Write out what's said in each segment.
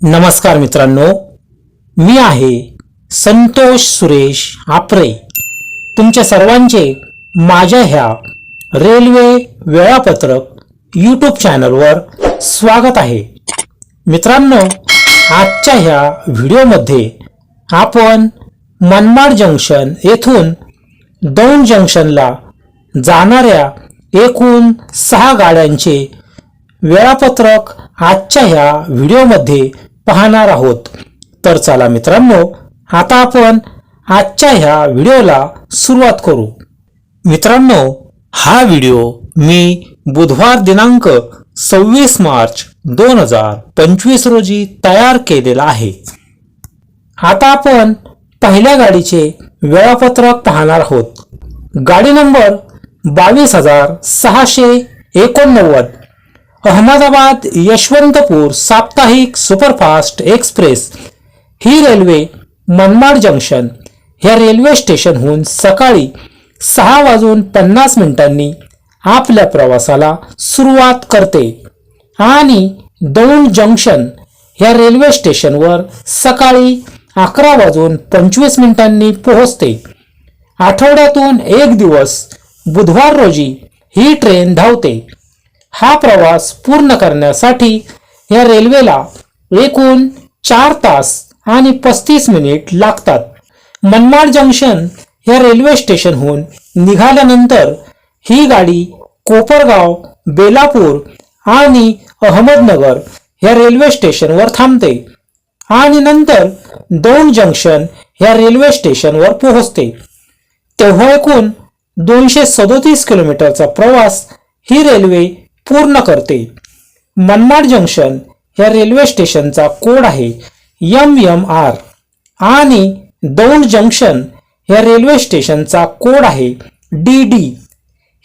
नमस्कार मित्रांनो मी आहे संतोष सुरेश आपरे. तुमच्या सर्वांचे माझ्या ह्या रेल्वे वेळापत्रक यूट्यूब चॅनलवर स्वागत आहे. मित्रांनो आजच्या ह्या व्हिडिओमध्ये आपण मनमाड जंक्शन येथून दौंड जंक्शनला जाणाऱ्या एकूण सहा गाड्यांचे वेळापत्रक आजच्या ह्या व्हिडिओमध्ये पाहणार आहोत. तर चला मित्रांनो आता आपण आजच्या ह्या व्हिडिओला सुरुवात करू. मित्रांनो हा व्हिडिओ मी बुधवार दिनांक सव्वीस मार्च दोन हजार पंचवीस रोजी तयार केलेला आहे. आता आपण पहिल्या गाडीचे वेळापत्रक पाहणार आहोत. गाडी नंबर बावीस हजार सहाशे एकोणनव्वद. अहमदाबाद यशवंतपूर साप्ताहिक सुपरफास्ट एक्सप्रेस ही रेल्वे मनमाड जंक्शन ह्या रेल्वे स्टेशनहून सकाळी सहा वाजून पन्नास मिनिटांनी आपल्या प्रवासाला सुरुवात करते. आणि दौंड जंक्शन ह्या रेल्वे स्टेशनवर सकाळी अकरा वाजून पंचवीस मिनिटांनी पोहोचते. आठवड्यातून एक दिवस बुधवार रोजी ही ट्रेन धावते. हा प्रवास पूर्ण करण्यासाठी या रेल्वेला एकूण चार तास आणि पस्तीस मिनिट लागतात. मनमाड जंक्शन या रेल्वे स्टेशनहून निघाल्यानंतर ही गाडी कोपरगाव बेलापूर आणि अहमदनगर या रेल्वे स्टेशनवर थांबते आणि नंतर दोन जंक्शन या रेल्वे स्टेशनवर पोहोचते. तेव्हा एकूण दोनशे सदोतीस किलोमीटरचा प्रवास ही रेल्वे पूर्ण करते. मनमाड जंक्शन या रेल्वे स्टेशनचा कोड आहे यम यम आर आणि दौंड जंक्शन या रेल्वे स्टेशनचा कोड आहे डी डी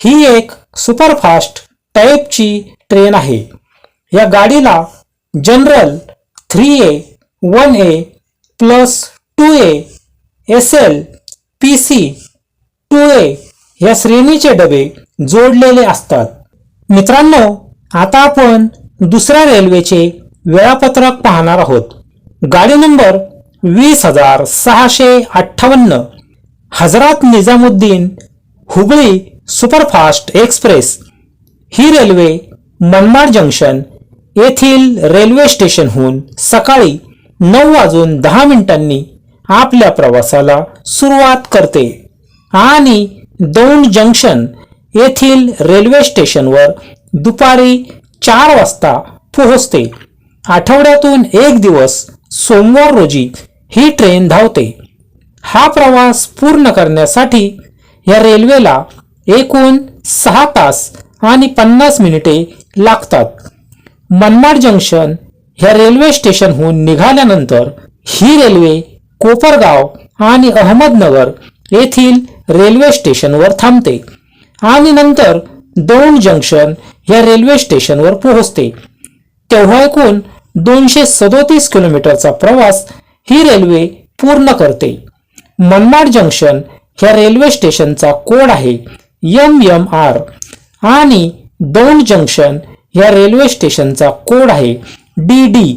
ही एक सुपरफास्ट टाईपची ट्रेन आहे. या गाडीला general three A one A plus two A S L P C two A या श्रेणीचे डबे जोडलेले असतात. मित्रांनो आता आपण दुसऱ्या रेल्वेचे वेळापत्रक पाहणार आहोत. गाडी नंबर वीस हजार सहाशे अठ्ठावन्न हजरत निजामुद्दीन हुबळी सुपरफास्ट एक्सप्रेस. ही रेल्वे मनमाड जंक्शन येथील रेल्वे स्टेशनहून सकाळी नऊ वाजून दहा मिनिटांनी आपल्या प्रवासाला सुरुवात करते. आणि दौंड जंक्शन येथील रेल्वे स्टेशनवर दुपारी चार वाजता पोहोचते. आठवड्यातून एक दिवस सोमवार रोजी ही ट्रेन धावते. हा प्रवास पूर्ण करण्यासाठी या रेल्वेला एकूण सहा तास आणि पन्नास मिनिटे लागतात. मनमाड जंक्शन ह्या रेल्वे स्टेशनहून निघाल्यानंतर ही रेल्वे कोपरगाव आणि अहमदनगर येथील रेल्वे स्टेशनवर थांबते. आणि नंतर दौंड जंक्शन या रेल्वे स्टेशनवर पोहोचते. तेव्हा एकूण दोनशे सदोतीस किलोमीटरचा प्रवास ही रेल्वे पूर्ण करते. मनमाड जंक्शन ह्या रेल्वे स्टेशनचा कोड आहे एम एम आर आणि दौंड जंक्शन या रेल्वे स्टेशनचा कोड आहे डी डी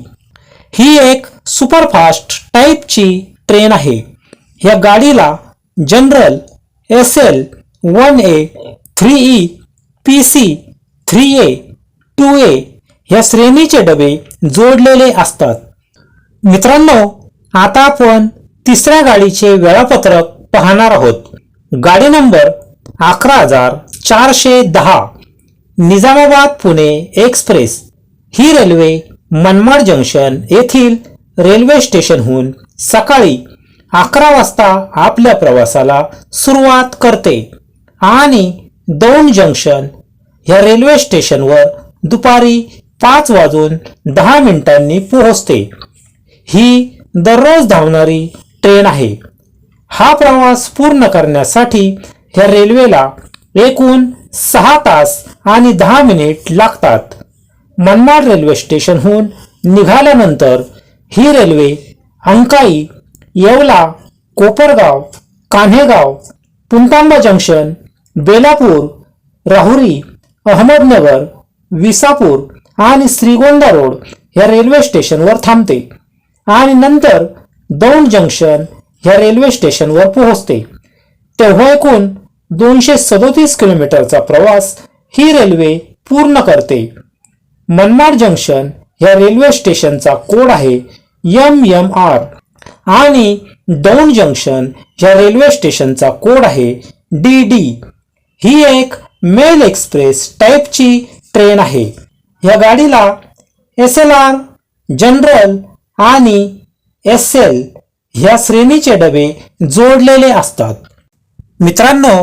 ही एक सुपरफास्ट टाईपची ट्रेन आहे. या गाडीला general S L one A three E P C three A two A ह्या श्रेणीचे डबे जोडलेले असतात. मित्रांनो आता आपण तिसऱ्या गाडीचे वेळापत्रक पाहणार आहोत. गाडी नंबर अकरा हजार चारशे दहा निजामाबाद पुणे एक्सप्रेस. ही रेल्वे मनमाड जंक्शन येथील रेल्वे स्टेशनहून सकाळी अकरा वाजता आपल्या प्रवासाला सुरुवात करते. आणि दौंड जंक्शन ह्या रेल्वे स्टेशनवर दुपारी पाच वाजून दहा मिनिटांनी पोहोचते. ही दररोज धावणारी ट्रेन आहे. हा प्रवास पूर्ण करण्यासाठी ह्या रेल्वेला एकूण सहा तास आणि दहा मिनिट लागतात. मनमाड रेल्वे स्टेशनहून निघाल्यानंतर ही रेल्वे अंकाई येवला कोपरगाव कान्हेगाव पुंटांबा जंक्शन बेलापूर राहुरी अहमदनगर विसापूर आणि श्रीगोंदा रोड या रेल्वे स्टेशनवर थांबते आणि नंतर दौंड जंक्शन ह्या रेल्वे स्टेशनवर पोहोचते. तेव्हा एकूण दोनशे सदोतीस किलोमीटरचा प्रवास ही रेल्वे पूर्ण करते. मनमाड जंक्शन ह्या रेल्वे स्टेशनचा कोड आहे एम एम आर आणि दौंड जंक्शन ह्या रेल्वे स्टेशनचा कोड आहे डी डी. ही एक मेल एक्सप्रेस टाईपची ट्रेन आहे. या गाडीला एस एल आर जनरल आणि एस एल ह्या श्रेणीचे डबे जोडलेले असतात. मित्रांनो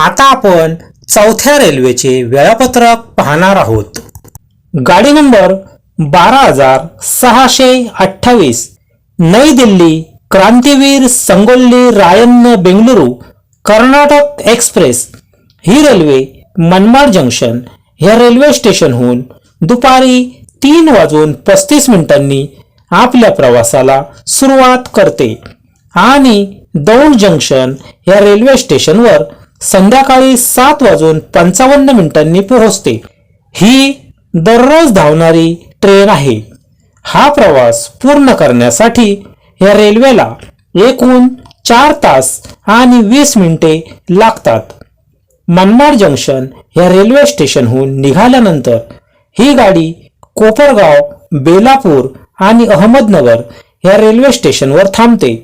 आता आपण चौथ्या रेल्वेचे वेळापत्रक पाहणार आहोत. गाडी नंबर बारा हजार सहाशे अठ्ठावीस नई दिल्ली क्रांतीवीर संगोल्ली रायन्न बेंगलुरू कर्नाटक एक्सप्रेस ही रेल्वे मनमाड जंक्शन या रेल्वे स्टेशनहून दुपारी तीन वाजून पस्तीस मिनिटांनी आपल्या प्रवासाला सुरुवात करते. आणि दौंड जंक्शन या रेल्वे स्टेशनवर संध्याकाळी सात वाजून पंचावन्न मिनिटांनी पोहोचते. ही दररोज धावणारी ट्रेन आहे. हा प्रवास पूर्ण करण्यासाठी या रेल्वेला एकूण चार तास आणि वीस मिनिटे लागतात. मनमाड जंक्शन या रेल्वे स्टेशनहून निघाल्यानंतर ही गाडी कोपरगाव बेलापूर आणि अहमदनगर या रेल्वे स्टेशनवर थांबते.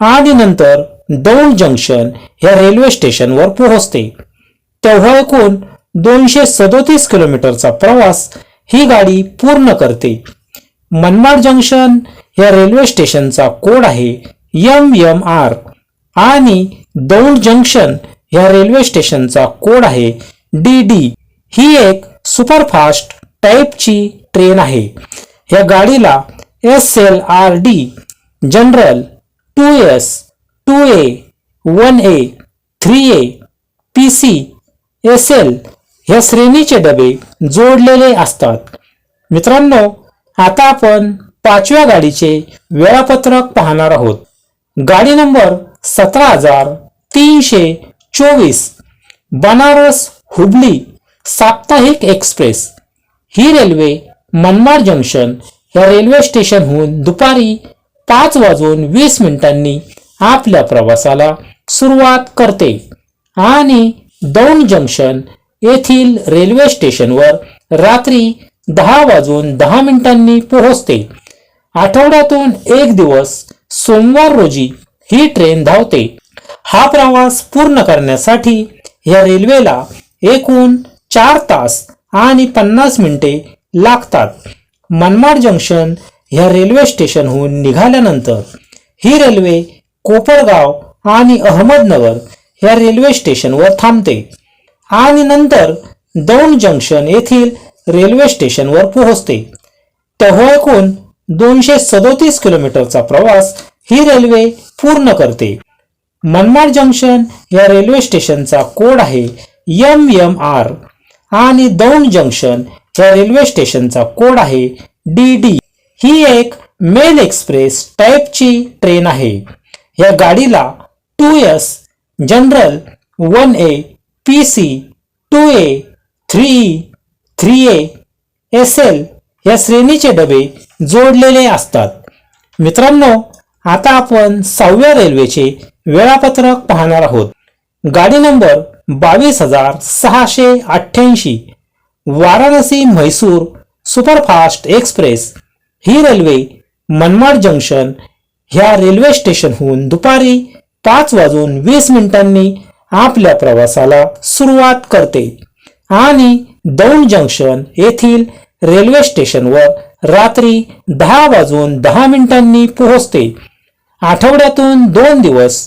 आणि नंतर दौंड जंक्शन या रेल्वे स्टेशनवर पोहोचते. तेव्हा एकूण दोनशे सदोतीस किलोमीटरचा प्रवास ही गाडी पूर्ण करते. मनमाड जंक्शन या रेल्वे स्टेशनचा कोड आहे एम एम आर आणि दौंड जंक्शन या रेल्वे स्टेशनचा कोड आहे डी डी ही एक सुपरफास्ट टाईपची ट्रेन आहे. या गाडीला S L R D general two S two A one A three A P C S L ह्या श्रेणीचे डबे जोडलेले असतात. मित्रांनो आता आपण पाचव्या गाडीचे वेळापत्रक पाहणार आहोत. गाडी नंबर सतरा हजार तीनशे चोवीस बनारस हुबली साप्ताहिक एक्सप्रेस. ही रेल्वे मनमाड जंक्शन या रेल्वे स्टेशनहून दुपारी पाच वाजून वीस मिनिटांनी आपल्या प्रवासाला सुरुवात करते. आणि दौंड जंक्शन येथील रेल्वे स्टेशनवर रात्री दहा वाजून दहा मिनिटांनी पोहोचते. आठवड्यातून एक दिवस सोमवार रोजी ही ट्रेन धावते. हा प्रवास पूर्ण करण्यासाठी या रेल्वेला एकूण चार तास आणि पन्नास मिनिटे लागतात. मनमाड जंक्शन ह्या रेल्वे स्टेशनहून निघाल्यानंतर ही रेल्वे कोपरगाव आणि अहमदनगर ह्या रेल्वे स्टेशनवर थांबते आणि नंतर दौंड जंक्शन येथील रेल्वे स्टेशनवर पोहोचते. तेव्हा एकूण दोनशे सदोतीस किलोमीटरचा प्रवास ही रेल्वे पूर्ण करते. मनमाड जंक्शन या रेल्वे स्टेशनचा कोड आहे एम एम आर आणि दौंड जंक्शन या रेल्वे स्टेशनचा कोड आहे डी डी ही एक मेल एक्सप्रेस टाईपची ट्रेन आहे. या गाडीला two S general one A P C two A three three A S L या श्रेणीचे डबे जोडलेले असतात. मित्रांनो आता आपण सहाव्या रेल्वेचे वेळापत्रक पाहणार आहोत. गाडी नंबर बावीस हजार सहाशे अठ्ठ्याऐंशी वाराणसी म्हैसूर सुपरफास्ट एक्सप्रेस ही रेल्वे मनमाड जंक्शन ह्या रेल्वे स्टेशनहून दुपारी पाच वाजून वीस मिनिटांनी आपल्या प्रवासाला सुरुवात करते आणि दौंड जंक्शन येथील रेल्वे स्टेशनवर रात्री दहा वाजून दहा मिनिटांनी पोहोचते. आठवड्यातून दोन दिवस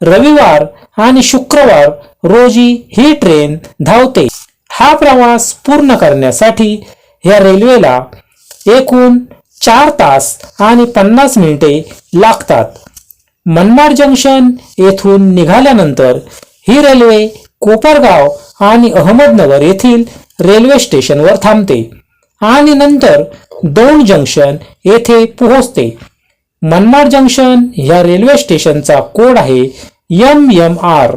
रविवार आणि शुक्रवार रोजी ही ट्रेन धावते. हा प्रवास पूर्ण करण्यासाठी या रेल्वेला एकूण चार तास आणि पन्नास मिनिटे लागतात. मनमाड जंक्शन येथून निघाल्यानंतर ही रेल्वे कोपरगाव आणि अहमदनगर येथील रेल्वे स्टेशनवर थांबते आणि नंतर दौंड जंक्शन येथे पोहोचते. मनमाड जंक्शन या रेल्वे स्टेशनचा कोड आहे एम एम आर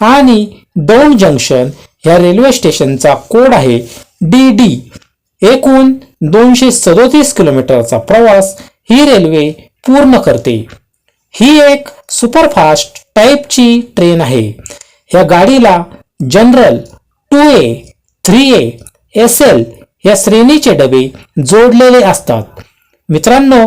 आणि दौंड जंक्शन या रेल्वे स्टेशनचा कोड आहे डी डी एकूण दोनशे सदोतीस किलोमीटरचा प्रवास ही रेल्वे पूर्ण करते. ही एक सुपरफास्ट टाईपची ट्रेन आहे. या गाडीला general two A three A S L या श्रेणीचे डबे जोडलेले असतात. मित्रांनो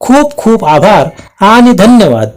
खूप खूप आभार आणि धन्यवाद.